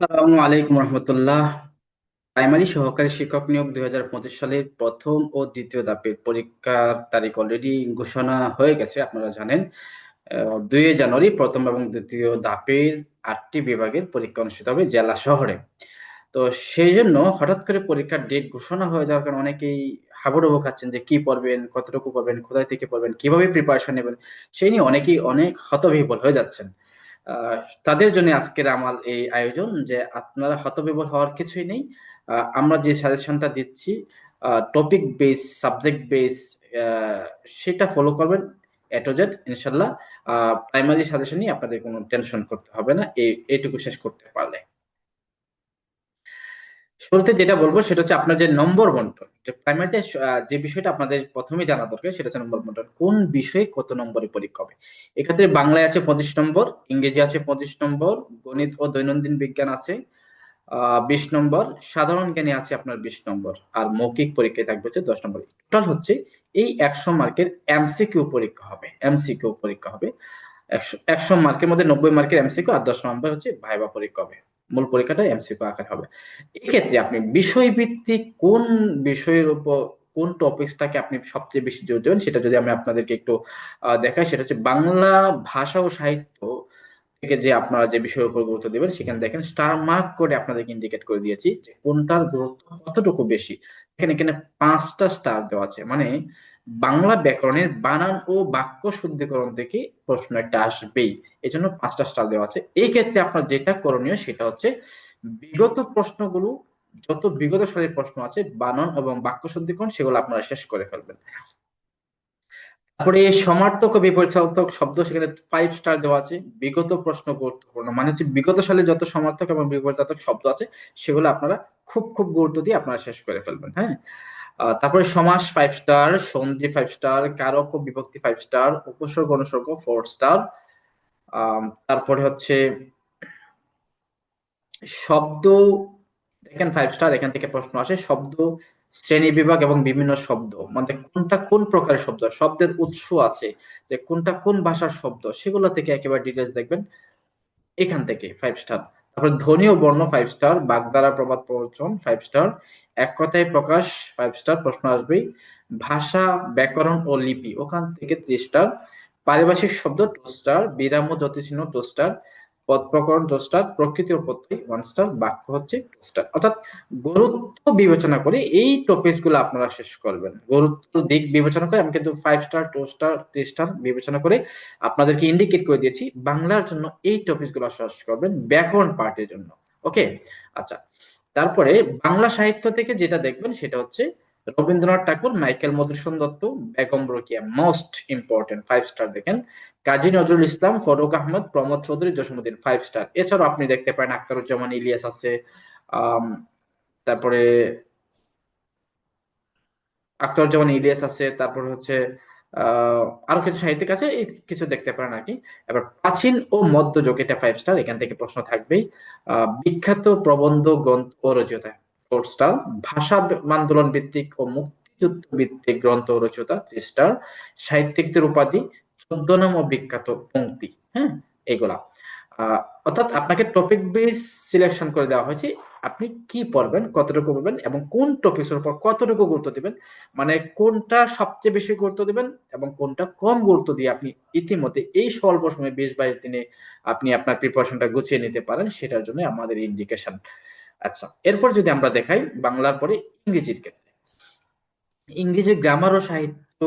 আসসালামু আলাইকুম রহমতুল্লাহ। প্রাইমারি সহকারী শিক্ষক নিয়োগ দুই হাজার পঁচিশ সালের প্রথম ও দ্বিতীয় ধাপের পরীক্ষার তারিখ অলরেডি ঘোষণা হয়ে গেছে, আপনারা জানেন। দুই জানুয়ারি প্রথম এবং দ্বিতীয় ধাপের আটটি বিভাগের পরীক্ষা অনুষ্ঠিত হবে জেলা শহরে। তো সেই জন্য হঠাৎ করে পরীক্ষার ডেট ঘোষণা হয়ে যাওয়ার কারণে অনেকেই হাবুডুবু খাচ্ছেন যে কি পড়বেন, কতটুকু পড়বেন, কোথায় থেকে পড়বেন, কীভাবে প্রিপারেশন নেবেন, সেই নিয়ে অনেকেই অনেক হতবিহ্বল হয়ে যাচ্ছেন। তাদের জন্য আজকের আমার এই আয়োজন যে আপনারা হতবিবল হওয়ার কিছুই নেই। আমরা যে সাজেশনটা দিচ্ছি টপিক বেস সাবজেক্ট বেস সেটা ফলো করবেন এটোজেট ইনশাল্লাহ। প্রাইমারি সাজেশনই আপনাদের কোনো টেনশন করতে হবে না এই এইটুকু শেষ করতে পারলে। শুরুতে যেটা বলব সেটা হচ্ছে আপনার যে নম্বর বন্টন প্রাইমারিতে যে বিষয়টা আপনাদের প্রথমে জানা দরকার সেটা হচ্ছে নম্বর বন্টন। কোন বিষয়ে কত নম্বরে পরীক্ষা হবে? এক্ষেত্রে বাংলায় আছে পঁচিশ নম্বর, ইংরেজি আছে পঁচিশ নম্বর, গণিত ও দৈনন্দিন বিজ্ঞান আছে বিশ নম্বর, সাধারণ জ্ঞানে আছে আপনার বিশ নম্বর, আর মৌখিক পরীক্ষায় থাকবে হচ্ছে দশ নম্বর। টোটাল হচ্ছে এই একশো মার্কের এমসিকিউ পরীক্ষা হবে এমসিকিউ পরীক্ষা হবে। একশো একশো মার্কের মধ্যে নব্বই মার্কের এমসিকিউ আর দশ নম্বর হচ্ছে ভাইবা পরীক্ষা হবে। মূল পরীক্ষাটা এমসিকিউ আকারে হবে। এক্ষেত্রে আপনি বিষয়ভিত্তিক কোন বিষয়ের উপর কোন টপিকসটাকে আপনি সবচেয়ে বেশি জোর দেবেন, সেটা যদি আমি আপনাদেরকে একটু দেখাই, সেটা হচ্ছে বাংলা ভাষা ও সাহিত্য থেকে যে আপনারা যে বিষয়ের উপর গুরুত্ব দেবেন, সেখানে দেখেন স্টার মার্ক করে আপনাদেরকে ইন্ডিকেট করে দিয়েছি কোনটার গুরুত্ব কতটুকু বেশি। এখানে এখানে পাঁচটা স্টার দেওয়া আছে। মানে বাংলা ব্যাকরণের বানান ও বাক্য শুদ্ধিকরণ থেকে প্রশ্ন একটা আসবেই। এই জন্য পাঁচটা স্টার দেওয়া আছে। এই ক্ষেত্রে আপনার যেটা করণীয় সেটা হচ্ছে বিগত প্রশ্নগুলো, যত বিগত সালের প্রশ্ন আছে, বানান এবং বাক্য শুদ্ধিকরণ, সেগুলো আপনারা শেষ করে ফেলবেন। তারপরে সমার্থক ও শব্দ, সেখানে ফাইভ স্টার দেওয়া আছে। বিগত প্রশ্ন গুরুত্বপূর্ণ মানে হচ্ছে বিগত সালে যত সমার্থক এবং বিপরীতার্থক শব্দ আছে, সেগুলো আপনারা খুব খুব গুরুত্ব দিয়ে আপনারা শেষ করে ফেলবেন হ্যাঁ? তারপরে সমাস ফাইভ স্টার সন্ধি ফাইভ স্টার কারক ও বিভক্তি ফাইভ স্টার উপসর্গ অনুসর্গ ফোর স্টার তারপরে হচ্ছে শব্দ, দেখেন ফাইভ স্টার এখান থেকে প্রশ্ন আসে, শব্দ শ্রেণি বিভাগ এবং বিভিন্ন শব্দ। মানে কোনটা কোন প্রকারের শব্দ? শব্দের উৎস আছে যে কোনটা কোন ভাষার শব্দ? সেগুলো থেকে একেবারে ডিটেলস দেখবেন এখান থেকে ফাইভ স্টার তারপর ধ্বনি ও বর্ণ ফাইভ স্টার বাগদারা প্রবাদ প্রবচন ফাইভ স্টার এক কথায় প্রকাশ ফাইভ স্টার প্রশ্ন আসবেই ভাষা, ব্যাকরণ ও লিপি। ওখান থেকে থ্রি স্টার পারিভাষিক শব্দ টু স্টার বিরাম ও জ্যোতিচিহ্ন টু স্টার পদ প্রকরণ প্রকৃতি প্রত্যয় ওয়ান স্টার বাক্য হচ্ছে স্টার অর্থাৎ গুরুত্ব বিবেচনা করে এই টপিকসগুলো আপনারা শেষ করবেন। গুরুত্ব দিক বিবেচনা করে, আমি কিন্তু five star two star three star বিবেচনা করে আপনাদেরকে ইন্ডিকেট করে দিয়েছি। বাংলার জন্য এই টপিকসগুলো শেষ করবেন ব্যাকরণ পার্টের জন্য। ওকে আচ্ছা। তারপরে বাংলা সাহিত্য থেকে যেটা দেখবেন সেটা হচ্ছে Rabindranath Tagore, Michael Madhusudan Dutt, Begum Rokeya most important five star দেখেন। কাজী নজরুল ইসলাম, ফরুক আহমদ, প্রমোদ চৌধুরী জসীমুদ্দিন ফাইভ স্টার এছাড়াও আপনি দেখতে পারেন আখতারুজ্জামান, ইলিয়াস আছে তারপরে আখতারুজ্জামান, ইলিয়াস আছে, তারপর হচ্ছে আরও কিছু সাহিত্যিক আছে কিছু দেখতে পারেন আর কি। এবার প্রাচীন ও মধ্যযুগ, এটা ফাইভ স্টার এখান থেকে প্রশ্ন থাকবেই। বিখ্যাত প্রবন্ধ গ্রন্থ ও রচয়িতা। ফোর স্টার ভাষা আন্দোলন ভিত্তিক ও মুক্তিযুদ্ধ ভিত্তিক গ্রন্থ রচয়িতা থ্রি স্টার সাহিত্যিকদের উপাধি ছদ্মনাম ও বিখ্যাত পঙ্ক্তি হ্যাঁ এগুলা। অর্থাৎ আপনাকে টপিক বেস সিলেকশন করে দেওয়া হয়েছে। আপনি কি পড়বেন, কতটুকু পড়বেন এবং কোন উপর কতটুকু গুরুত্ব দিবেন মানে কোনটা সবচেয়ে বেশি গুরুত্ব দিবেন এবং কোনটা কম গুরুত্ব দিয়ে আপনি ইতিমধ্যে এই স্বল্প সময়ে বিশ বাইশ দিনে আপনি আপনার প্রিপারেশনটা গুছিয়ে নিতে পারেন, সেটার জন্য আমাদের ইন্ডিকেশন আচ্ছা এরপর যদি আমরা দেখাই বাংলার পরে ইংরেজির ক্ষেত্রে। ইংরেজি গ্রামার ও সাহিত্য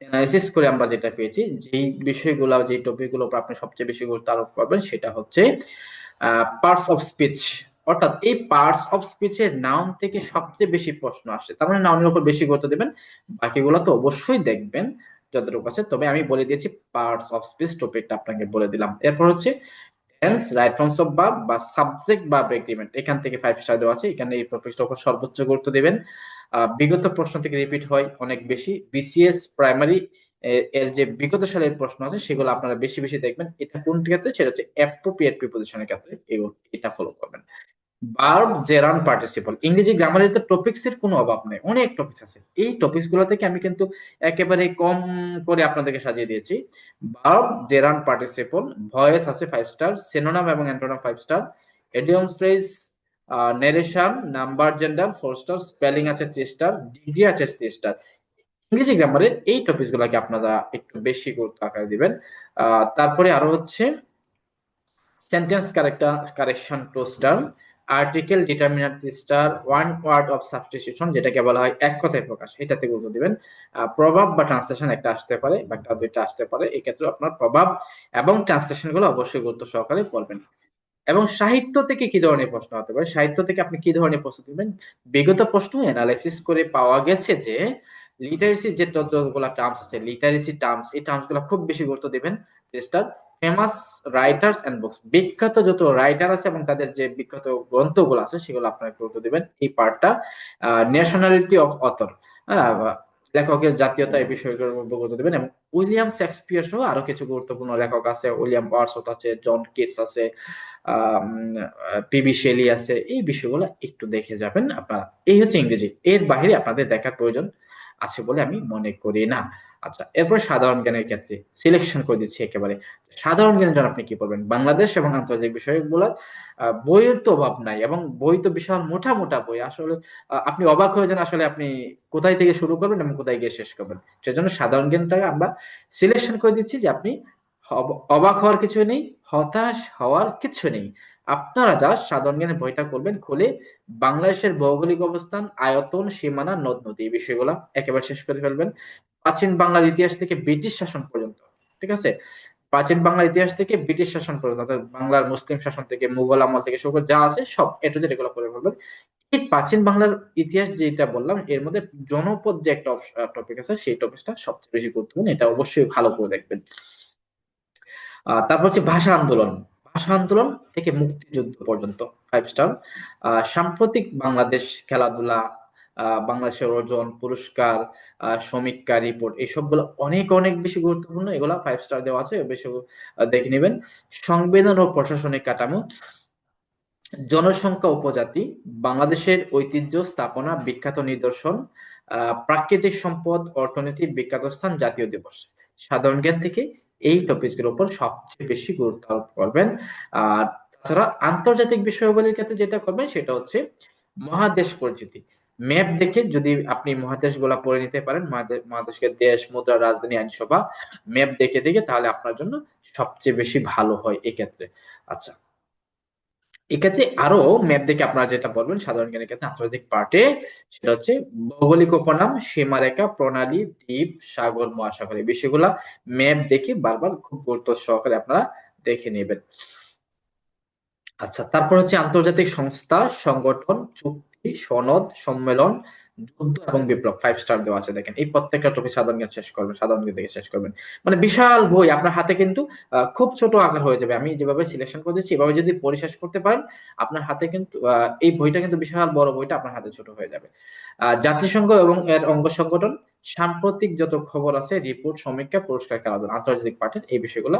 অ্যানালাইসিস করে আমরা যেটা পেয়েছি, যেই বিষয়গুলো যে টপিকগুলো আপনি সবচেয়ে বেশি গুরুত্ব আরোপ করবেন, সেটা হচ্ছে পার্টস অফ স্পিচ অর্থাৎ এই পার্টস অফ স্পিচের নাউন থেকে সবচেয়ে বেশি প্রশ্ন আসে। তার মানে নাউনের উপর বেশি গুরুত্ব দেবেন। বাকিগুলো তো অবশ্যই দেখবেন যতটুকু আছে। তবে আমি বলে দিয়েছি পার্টস অফ স্পিচ টপিকটা আপনাকে বলে দিলাম। এরপর হচ্ছে টেন্স রাইট ফর্মস অফ বাব বা সাবজেক্ট বাব এগ্রিমেন্ট এখান থেকে ফাইভ স্টার দেওয়া আছে। এখানে এই টপিকটার উপর সর্বোচ্চ গুরুত্ব দেবেন। বিগত প্রশ্ন থেকে রিপিট হয় অনেক বেশি। বিসিএস প্রাইমারি এর যে বিগত সালের প্রশ্ন আছে, সেগুলো আপনারা বেশি বেশি দেখবেন। এটা কোন ক্ষেত্রে? সেটা হচ্ছে অ্যাপ্রোপ্রিয়েট প্রিপোজিশনের ক্ষেত্রে। এটা ফলো করবেন। ভার্ব জেরান পার্টিসিপল ইংরেজি গ্রামারের তো টপিক্স এর কোনো অভাব নেই, অনেক টপিক্স আছে। এই টপিক্সগুলো থেকে আমি কিন্তু একেবারে কম করে আপনাদেরকে সাজিয়ে দিয়েছি। ভার্ব, জেরান পার্টিসিপল ভয়েস আছে ফাইভ স্টার সেনোনাম এবং antonym five star idiom phrase narration number gender four star spelling আছে থ্রি স্টার ডিগ্রি আছে থ্রি স্টার ইংরেজি গ্রামারের এই টপিক গুলাকে আপনারা একটু বেশি গুরুত্ব আকারে দিবেন। তারপরে আরও হচ্ছে sentence correction two star article determiner star one word of substitution যেটাকে বলা হয় এক কথায় প্রকাশ। এটাতে গুরুত্ব দিবেন। প্রভাব বা ট্রান্সলেশন একটা আসতে পারে বা একটা দুইটা আসতে পারে। এই ক্ষেত্রে আপনার প্রভাব এবং ট্রান্সলেশনগুলো অবশ্যই গুরুত্ব সহকারে পড়বেন এবং সাহিত্য থেকে কি ধরনের প্রশ্ন হতে পারে? সাহিত্য থেকে আপনি কি ধরনের প্রশ্ন দিবেন? বিগত প্রশ্ন অ্যানালাইসিস করে পাওয়া গেছে যে লিটারেসি যে টার্মস আছে লিটারেসি টার্মস এই টার্মসগুলো খুব বেশি গুরুত্ব দিবেন। টেস্টার ফেমাস রাইটার্স এন্ড বুকস বিখ্যাত যত রাইটার আছে এবং তাদের যে বিখ্যাত গ্রন্থগুলো আছে, সেগুলো আপনারা গুরুত্ব দিবেন এই পার্টটা ন্যাশনালিটি অফ অথর লেখকের জাতীয়তা এই বিষয়গুলোর গুরুত্ব দেবেন এবং উইলিয়াম শেক্সপিয়ার সহ আরও কিছু গুরুত্বপূর্ণ লেখক আছে। উইলিয়াম ওয়ার্সওয়ার্থ আছে, জন কিটস আছে পিবি শেলি আছে। এই বিষয়গুলো একটু দেখে যাবেন আপনারা। এই হচ্ছে ইংরেজি। এর বাহিরে আপনাদের দেখার প্রয়োজন আছে বলে আমি মনে করি না। আচ্ছা এরপর সাধারণ জ্ঞানের ক্ষেত্রে সিলেকশন করে দিচ্ছি একেবারে। সাধারণ জ্ঞানের জন্য আপনি কি করবেন? বাংলাদেশ এবং আন্তর্জাতিক বিষয়গুলো বইয়ের তো অভাব নাই এবং বই তো বিশাল মোটা মোটা বই। আসলে আপনি অবাক হয়ে যান আসলে আপনি কোথায় থেকে শুরু করবেন এবং কোথায় গিয়ে শেষ করবেন। সেজন্য সাধারণ জ্ঞানটাকে আমরা সিলেকশন করে দিচ্ছি যে আপনি অবাক হওয়ার কিছু নেই, হতাশ হওয়ার কিছু নেই। আপনারা যা সাধারণ জ্ঞানের বইটা করবেন খুলে বাংলাদেশের ভৌগোলিক অবস্থান, আয়তন, সীমানা, নদ নদী এই বিষয়গুলো একেবারে শেষ করে ফেলবেন। প্রাচীন বাংলার ইতিহাস থেকে ব্রিটিশ শাসন পর্যন্ত, ঠিক আছে? প্রাচীন বাংলার ইতিহাস থেকে ব্রিটিশ শাসন পর্যন্ত, অর্থাৎ বাংলার মুসলিম শাসন থেকে, মুঘল আমল থেকে শুরু যা আছে সব এটু যে এগুলো করে ফেলবেন। এই প্রাচীন বাংলার ইতিহাস যেটা বললাম, এর মধ্যে জনপদ যে একটা টপিক আছে, সেই টপিকটা সবচেয়ে বেশি গুরুত্বপূর্ণ, এটা অবশ্যই ভালো করে দেখবেন। তারপর হচ্ছে ভাষা আন্দোলন। ভাষা আন্দোলন থেকে মুক্তিযুদ্ধ পর্যন্ত ফাইভ স্টার সাম্প্রতিক বাংলাদেশ খেলাধুলা বাংলাদেশের অর্জন পুরস্কার সমীক্ষা রিপোর্ট এইসবগুলো অনেক অনেক বেশি গুরুত্বপূর্ণ। এগুলো ফাইভ স্টার দেওয়া আছে, বেশি দেখে নেবেন। সংবিধান ও প্রশাসনিক কাঠামো, জনসংখ্যা উপজাতি, বাংলাদেশের ঐতিহ্য স্থাপনা, বিখ্যাত নিদর্শন প্রাকৃতিক সম্পদ, অর্থনীতি, বিখ্যাত স্থান, জাতীয় দিবস। সাধারণ জ্ঞান থেকে এই টপিকের উপর সবচেয়ে বেশি গুরুত্ব আরোপ করবেন। আর তাছাড়া আন্তর্জাতিক বিষয়গুলির ক্ষেত্রে যেটা করবেন, সেটা হচ্ছে মহাদেশ পরিচিতি। ম্যাপ দেখে যদি আপনি মহাদেশগুলা পড়ে নিতে পারেন মহাদেশকে দেশ, মুদ্রা, রাজধানী, আইনসভা, ম্যাপ দেখে দেখে তাহলে আপনার জন্য সবচেয়ে বেশি ভালো হয় এক্ষেত্রে। আচ্ছা এক্ষেত্রে আরও ম্যাপ দেখে আপনারা যেটা বলবেন, সাধারণ জ্ঞানের ক্ষেত্রে আন্তর্জাতিক পার্টে সেটা হচ্ছে ভৌগোলিক উপনাম, সীমারেখা, প্রণালী, দ্বীপ, সাগর, মহাসাগর, এই বিষয়গুলা ম্যাপ দেখে বারবার খুব গুরুত্ব সহকারে আপনারা দেখে নেবেন। আচ্ছা তারপর হচ্ছে আন্তর্জাতিক সংস্থা, সংগঠন, চুক্তি সনদ, সম্মেলন, যুদ্ধ এবং বিপ্লব ফাইভ স্টার দেওয়া আছে দেখেন। এই প্রত্যেকটা টপিক সাধারণ জ্ঞান শেষ করবেন, সাধারণ জ্ঞান থেকে শেষ করবেন। মানে বিশাল বই, আপনার হাতে কিন্তু খুব ছোট আকার হয়ে যাবে। আমি যেভাবে সিলেকশন করে দিচ্ছি, এভাবে যদি পরিশেষ করতে পারেন, আপনার হাতে কিন্তু এই বইটা কিন্তু বিশাল বড় বইটা আপনার হাতে ছোট হয়ে যাবে। জাতিসংঘ এবং এর অঙ্গ সংগঠন, সাম্প্রতিক যত খবর আছে রিপোর্ট সমীক্ষা, পুরস্কার, খেলাধুলা, আন্তর্জাতিক পাঠের এই বিষয়গুলো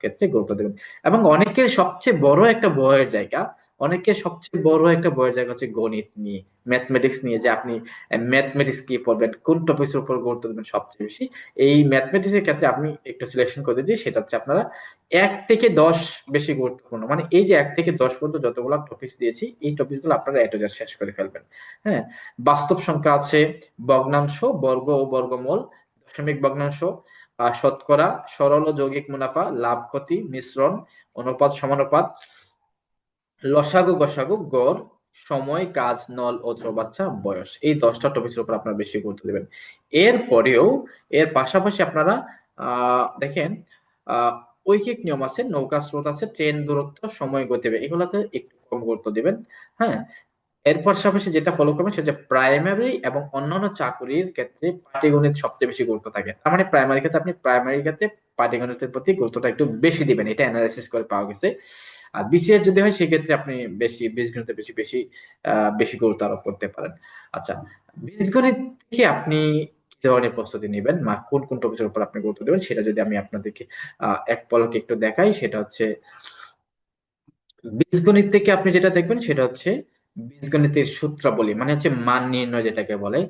ক্ষেত্রে গুরুত্ব দেবেন। এবং অনেকের সবচেয়ে বড় একটা বইয়ের জায়গা অনেকের সবচেয়ে বড় একটা বইয়ের জায়গা হচ্ছে গণিত নিয়ে ম্যাথমেটিক্স নিয়ে, যে আপনি ম্যাথমেটিক্স কি পড়বেন, কোন টপিকের উপর গুরুত্ব দেবেন সবচেয়ে বেশি। এই ম্যাথমেটিক্স এর ক্ষেত্রে আপনি একটু সিলেকশন করে দিয়েছি সেটা হচ্ছে আপনারা এক থেকে দশ বেশি গুরুত্বপূর্ণ। মানে এই যে এক থেকে দশ পর্যন্ত যতগুলো টপিক দিয়েছি, এই টপিকগুলো আপনারা এটো শেষ করে ফেলবেন। হ্যাঁ? বাস্তব সংখ্যা আছে ভগ্নাংশ, বর্গ ও বর্গমূল, দশমিক ভগ্নাংশ শতকরা, সরল ও যৌগিক মুনাফা, লাভ ক্ষতি, মিশ্রণ, অনুপাত, সমানুপাত লসাগু, গসাগু, গড়, সময়, কাজ, নল ও বাচ্চা, বয়স। এই দশটা টপিকের উপর আপনারা বেশি গুরুত্ব দেবেন। এরপরেও এর পাশাপাশি আপনারা দেখেন ঐকিক নিয়ম আছে, নৌকা স্রোত আছে, ট্রেন দূরত্ব, সময় গতিবে এগুলোতে একটু কম গুরুত্ব দিবেন হ্যাঁ? এর পাশাপাশি যেটা ফলো করবেন সেটা প্রাইমারি এবং অন্যান্য চাকুরির ক্ষেত্রে পাটিগণিত সবচেয়ে বেশি গুরুত্ব থাকে। তার মানে প্রাইমারি ক্ষেত্রে আপনি প্রাইমারি ক্ষেত্রে পাটিগণিতের প্রতি গুরুত্বটা একটু বেশি দিবেন, এটা অ্যানালাইসিস করে পাওয়া গেছে। আর বিসিএস যদি হয়, সেক্ষেত্রে আপনি বেশি, বীজগণিতে বেশি বেশি বেশি গুরুত্ব আরোপ করতে পারেন। আচ্ছা বীজগণিত থেকে আপনি কি ধরনের প্রস্তুতি নেবেন বা কোন কোন টপিকের উপর আপনি গুরুত্ব দেবেন, সেটা যদি আমি আপনাদেরকে এক পলকে একটু দেখাই, সেটা হচ্ছে বীজগণিত থেকে আপনি যেটা দেখবেন, সেটা হচ্ছে বীজগণিতের সূত্রাবলী মানে হচ্ছে মান নির্ণয় যেটাকে বলে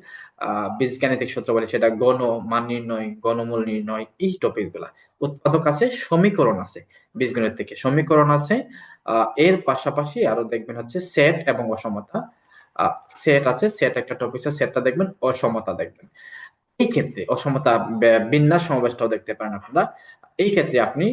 বীজগাণিতিক সূত্রাবলী সেটা গণ মান নির্ণয়, গণমূল নির্ণয়, এই টপিকগুলা। উৎপাদক আছে, সমীকরণ আছে বীজগণিত থেকে। সমীকরণ আছে এর পাশাপাশি আরও দেখবেন হচ্ছে সেট এবং অসমতা। সেট আছে সেট একটা টপিক আছে সেটটা দেখবেন, অসমতা দেখবেন। এই ক্ষেত্রে অসমতা বিন্যাস সমাবেশটাও দেখতে পারেন আপনারা। এই ক্ষেত্রে আপনি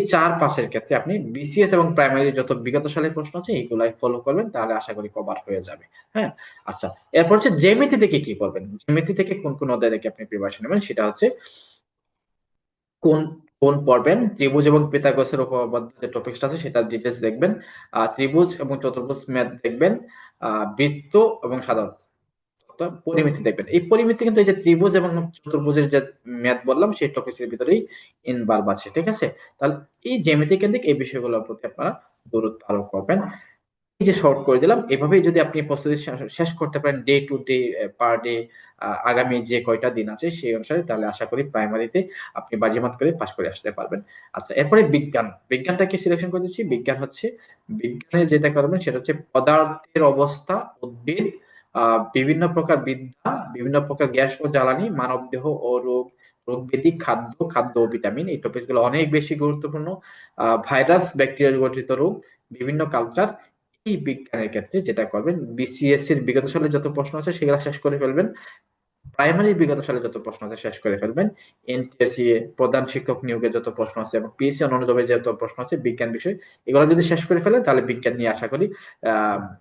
এই চার পাশের ক্ষেত্রে আপনি বিসিএস এবং প্রাইমারি যত বিগত সালের প্রশ্ন আছে এইগুলাই ফলো করবেন, তাহলে আশা করি কভার হয়ে যাবে হ্যাঁ? আচ্ছা এরপর হচ্ছে জেমিতি থেকে কি করবেন? জেমিতি থেকে কোন কোন অধ্যায় থেকে আপনি প্রিপারেশন নেবেন? সেটা হচ্ছে কোন কোন পড়বেন ত্রিভুজ এবং পিতাগসের উপপাদ্য যে টপিকসটা আছে সেটা ডিটেলস দেখবেন। ত্রিভুজ এবং চতুর্ভুজ ম্যাথ দেখবেন। বৃত্ত এবং সাধারণ। পরিমিতি দেখবেন। এই পরিমিতি কিন্তু এই যে ত্রিভুজ এবং চতুর্ভুজের যে ম্যাথ বললাম, সেই টপিক্সের ভিতরেই ইনভালভ আছে, ঠিক আছে? তাহলে এই জ্যামিতি কেন্দ্রিক এই বিষয়গুলোর প্রতি আপনারা গুরুত্ব আরোপ করবেন। এই যে শর্ট করে দিলাম, এভাবেই যদি আপনি প্রস্তুতি শেষ করতে পারেন day to day per day আগামী যে কয়টা দিন আছে সেই অনুসারে, তাহলে আশা করি প্রাইমারিতে আপনি বাজিমাত করে পাশ করে আসতে পারবেন। আচ্ছা এরপরে বিজ্ঞান। বিজ্ঞানটাকে সিলেকশন করে দিচ্ছি বিজ্ঞান হচ্ছে বিজ্ঞানে যেটা করবেন সেটা হচ্ছে পদার্থের অবস্থা, উদ্ভিদ বিভিন্ন প্রকার বিদ্যা, বিভিন্ন প্রকার গ্যাস ও জ্বালানি মানব দেহ ও রোগ রোগ ব্যাধি খাদ্য খাদ্য ও ভিটামিন, এই টপিকগুলো অনেক বেশি গুরুত্বপূর্ণ। ভাইরাস, ব্যাকটেরিয়া গঠিত রোগ, বিভিন্ন কালচার এই বিজ্ঞানের ক্ষেত্রে যেটা করবেন বিসিএস এর বিগত সালে যত প্রশ্ন আছে, সেগুলো শেষ করে ফেলবেন। প্রাইমারি বিগত সালে যত প্রশ্ন আছে শেষ করে ফেলবেন। এনটিএসসি প্রধান শিক্ষক নিয়োগের যত প্রশ্ন আছে এবং পিএসসি অন্যান্য জবের যত প্রশ্ন আছে, বিজ্ঞান বিষয়, এগুলো যদি শেষ করে ফেলেন, তাহলে বিজ্ঞান নিয়ে আশা করি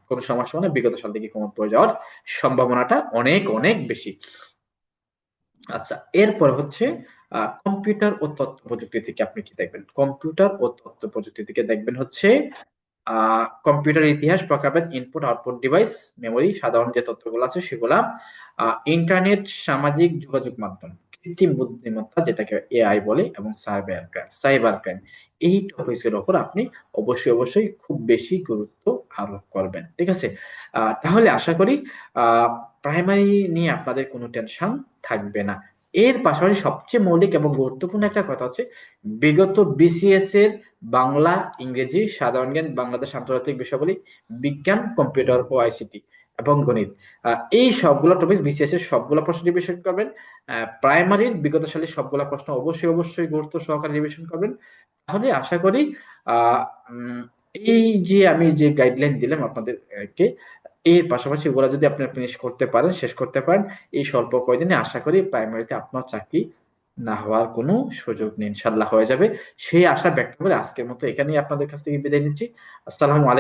কোনো সমস্যা মানে বিগত সাল থেকে কমন পড়ে যাওয়ার সম্ভাবনাটা অনেক অনেক বেশি। আচ্ছা এরপর হচ্ছে কম্পিউটার ও তথ্য প্রযুক্তি থেকে আপনি কি দেখবেন? কম্পিউটার ও তথ্য প্রযুক্তি থেকে দেখবেন হচ্ছে কম্পিউটার ইতিহাস প্রকারভেদ ইনপুট আউটপুট ডিভাইস মেমোরি সাধারণ যে তথ্যগুলো আছে সেগুলা ইন্টারনেট সামাজিক যোগাযোগ মাধ্যম, কৃত্রিম বুদ্ধিমত্তা যেটাকে এআই বলে এবং সাইবার ক্রাইম সাইবার ক্রাইম এই টপিকের ওপর আপনি অবশ্যই অবশ্যই খুব বেশি গুরুত্ব আরোপ করবেন, ঠিক আছে? তাহলে আশা করি প্রাইমারি নিয়ে আপনাদের কোনো টেনশন থাকবে না। এর পাশাপাশি সবচেয়ে মৌলিক এবং গুরুত্বপূর্ণ একটা কথা হচ্ছে, বিগত বিসিএস এর বাংলা, ইংরেজি, সাধারণ জ্ঞান, বাংলাদেশ আন্তর্জাতিক বিষয়াবলী, বিজ্ঞান, কম্পিউটার ও আইসিটি এবং গণিত। এই সবগুলো টপিক বিসিএস এর সবগুলো প্রশ্ন রিভিশন করবেন। প্রাইমারির বিগত সালের সবগুলো প্রশ্ন অবশ্যই অবশ্যই গুরুত্ব সহকারে রিভিশন করবেন। তাহলে আশা করি এই যে আমি যে গাইডলাইন দিলাম আপনাদেরকে এর পাশাপাশি ওগুলো যদি আপনি ফিনিশ করতে পারেন, শেষ করতে পারেন, এই স্বল্প কয়দিনে আশা করি প্রাইমারিতে আপনার চাকরি না হওয়ার কোনো সুযোগ নেই ইনশাল্লাহ হয়ে যাবে। সেই আশা ব্যক্ত করে আজকের মতো এখানেই আপনাদের কাছ থেকে বিদায় নিচ্ছি। আসসালামু আলাইকুম।